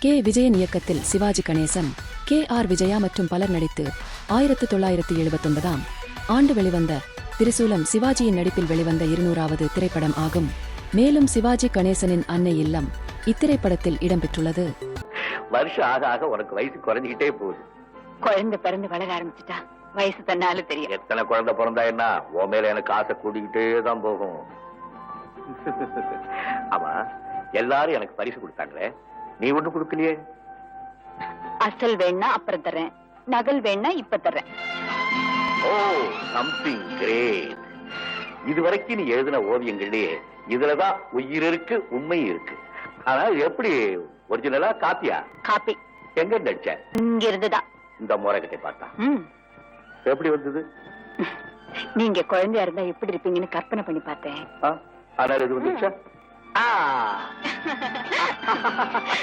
K. Vijayan இயக்கத்தில் Sivaji Ganesan K. R. Vijaya மற்றும் பலர் நடித்து ஆயிரத்து தொள்ளாயிரத்து எழுபத்தொன்பதாம் ஆண்டு வெளிவந்த திரிசூலம் சிவாஜியின் நடிப்பில் வெளிவந்த இருநூறாவது திரைப்படம் ஆகும். மேலும் சிவாஜி கணேசனின் அன்னை இல்லம் இத்திரைப்படத்தில் இடம்பெற்றுள்ளது. வருஷம் ஆக ஆக உனக்கு வயசு குறைஞ்சிக்கிட்டே போகுது. குழந்தை பிறந்து வளர ஆரம்பிச்சுட்டா? வயசு தன்னால தெரியும். எத்தனை குழந்தை பிறந்தா என்ன? உன் மேல எனக்கு ஆசை கூடிக்கிட்டே தான் போகும். ஆமா எல்லாரும் எனக்கு பரிசு கொடுத்தாங்களே. நீ ஒண்ணு கொடுக்கலையே. அசல் வேணா அப்புறம் தர்றேன் நகல் வேணா இப்ப தர்றேன் ஓ சம்திங் கிரேட் இதுவரைக்கும் நீ எழுதின ஓவியங்கள்லயே இதுலதான் உயிர் இருக்கு உண்மை இருக்கு. ஆனா எப்படி ஒரிஜினலா காப்பியா காப்பி எங்க நடிச்ச இங்க இருந்துதான் இந்த முறை கிட்ட பார்த்தா. எப்படி வந்தது? நீங்க குழந்தையா இருந்தா எப்படி இருப்பீங்கன்னு கற்பனை பண்ணி பார்த்தேன். ஆ? ஆனால் இது வந்துச்சா 啊。